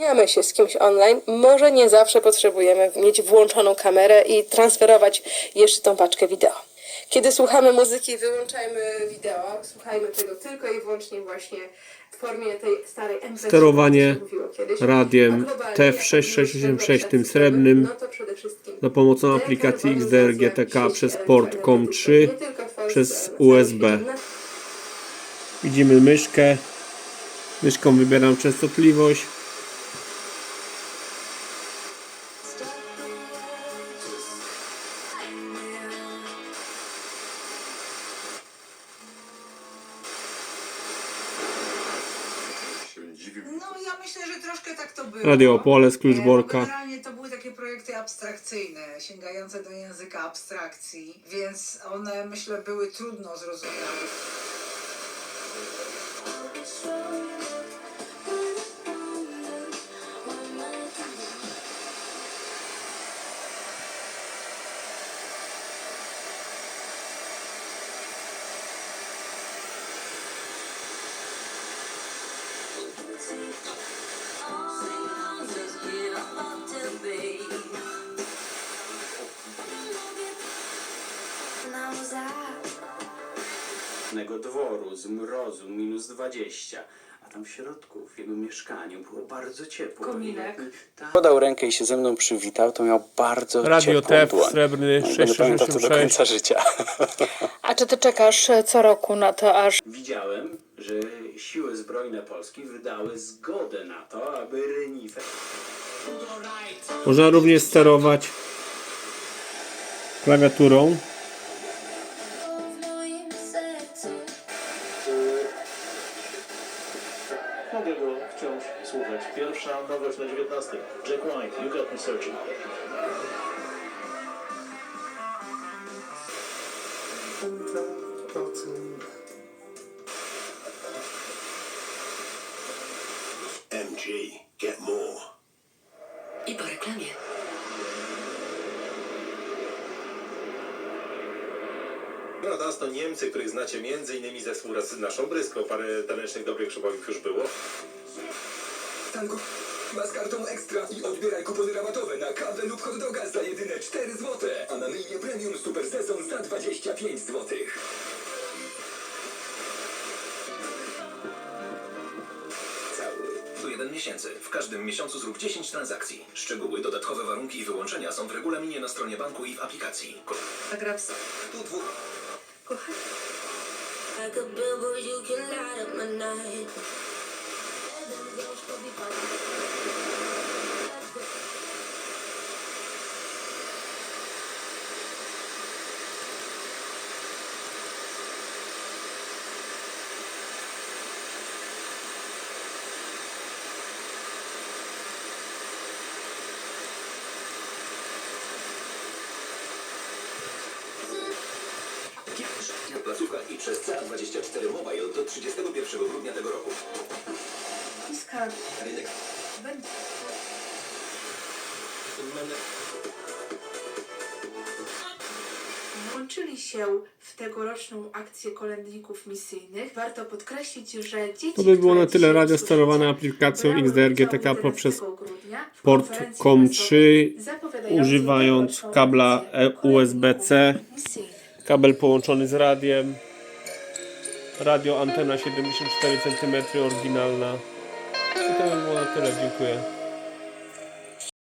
Zmieniamy się z kimś online, może nie zawsze potrzebujemy mieć włączoną kamerę i transferować jeszcze tą paczkę wideo. Kiedy słuchamy muzyki, wyłączajmy wideo, słuchajmy tego tylko i wyłącznie właśnie w formie tej starej MP3, Sterowanie kiedyś. radiem A globalnie, TF6686 jak tym srebrnym no za pomocą aplikacji XDR GTK przez port COM3 przez USB. Widzimy myszkę. Myszką wybieram częstotliwość. No ja myślę, że troszkę tak to było. Radio Opole z Kluczborka. bo Generalnie to były takie projekty abstrakcyjne, sięgające do języka abstrakcji, więc one myślę były trudno zrozumiałe. Dworu z mrozu minus 20, a tam w środku, w jego mieszkaniu było bardzo ciepło. Kominek. Tak. Podał rękę i się ze mną przywitał, to miał bardzo Radio ciepłą TEF dłoń. srebrny No, Będę pamiętał to do 6686. końca życia. A czy ty czekasz e, co roku na to, aż Widziałem, że siły zbrojne Polski wydały zgodę na to, aby renifę... Można również sterować klawiaturą. Mogę go wciąż słuchać. Pierwsza nowość na 19. Jack White, You Got Me Searching. MG, get more. I po reklamie. Rodas to Niemcy, których znacie m.in. ze współpracy z naszą bryską. Parę tanecznych dobrych przebojów już było. Tango ma z kartą ekstra i odbieraj kupony rabatowe na kawę lub hot doga za jedyne 4 zł, a na myjnie premium super sezon za 25 zł. Miesięcy. W każdym miesiącu zrób 10 transakcji. Szczegóły, dodatkowe warunki i wyłączenia są w regulaminie na stronie banku i w aplikacji. Ko- Tu dwóch. Like a billboard, you can light up my night. W placówkach i przez CA24 Mobile do 31 grudnia tego roku. Rynek. Włączyli się w tegoroczną akcję kolędników misyjnych. Warto podkreślić, że dzieci, To by było na tyle. Radio sterowane aplikacją brały XDR udział GTK 11 poprzez grudnia w port konferencji COM3 prasowej zapowiadającej używając kabla e- USB-C. Kabel połączony z radiem. Radio antena 74 cm oryginalna. I to by było na tyle. Dziękuję.